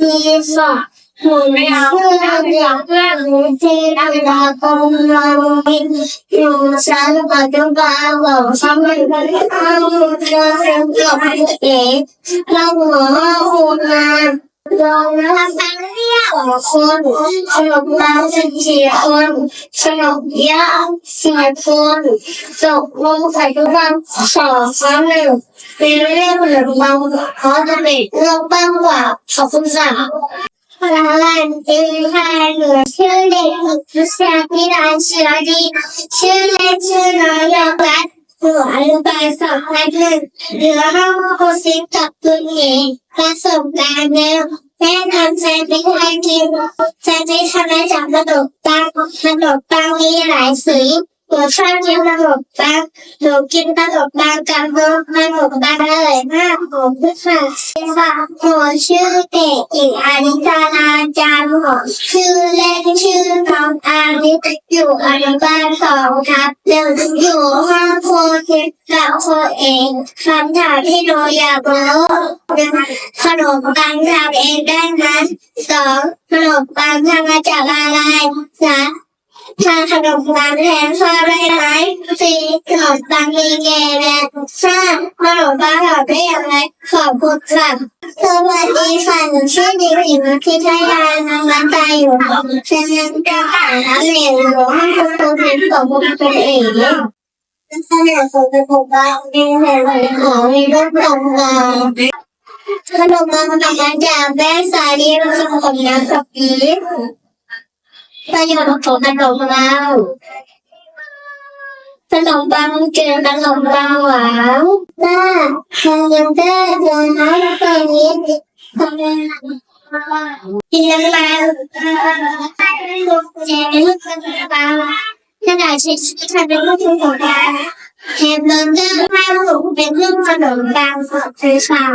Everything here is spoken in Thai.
มีสระหัวไม่เอาเพื่อนอยากเพื่อนที่ดังดาคงเราอยู่ชั้นปัจจุบันของฉันเป็นคนที่เอาเดินเกี่ยวกับเองเราหัวคุณงานลองทำเป็นเรี ยกคนสนุกเราสิบสี่คนสนุกเยอะสี่คนจบลงใส่ทุกวันสองครั้งหนึ่งเป็นเรื่องเหมือนเราเพราะจะเป็นเรื่องบ้างกว่าขอบคุณสาวพลังเป็นใครเหลือชื่อเด็กผู้ชายที่ร้านชื่อดีชื่อเล่นชื่อน้อยยกรัดหัวลูกไปสองพันหนึ่งเหลือห้องโคสิงกับคุณหญิงประสบการณ์เดิม แม่ทำแซนด์วิชให้กินแซนด์วิชทำมาจากขนมปังขนมปังมีหลายสีหนูชอบกินขนมปังหนูกินขนมปังกับนมขนมปังอร่อยมากหอมค่ะค่ะหนูชื่อเด็กหญิงอานิตา ลาจามหอชื่อเล่นชื่อน้องอาริตอยู่อนุบาลสองครับหนึ่งอยู่ห้องโคคิดกับโคเองคำถามที่หนูอยากรู้หนึ่งขนมปังทำเองได้ไหมสองขนมปังทำมาจากอะไรสาม ทาขนมปังแทนข้าวได้ไหมสี่ขนมปังมีแกนห้าขนมปังทำได้อย่างไรขอบคุณค่ะสวัสดีค่ะหนูชื่อด็กหญิงพิทยานังรัตาอยู่ฉันยังจะผ่านนักเรียนหนูให้คุณครูเป็นสมบูรณ์เป็นเองขณะสุขภาพดีแห่งของมีรูปต่างขนมปังทำมาจากแป้งสาลีผสมกับน้ำกะปิ ประโยชน์ของขนมเราขนมปังเกลือขนมปังหวานน่าทำยังได้เดินน้ำตอนนี้ทำยังกินยังไงลูกเจนลูกขนมปังขนาดชิ้นที่ทำเป็นลูกชิ้นของการแทนเดินได้ให้ลูกเป็นลูกขนมปังของคือข้า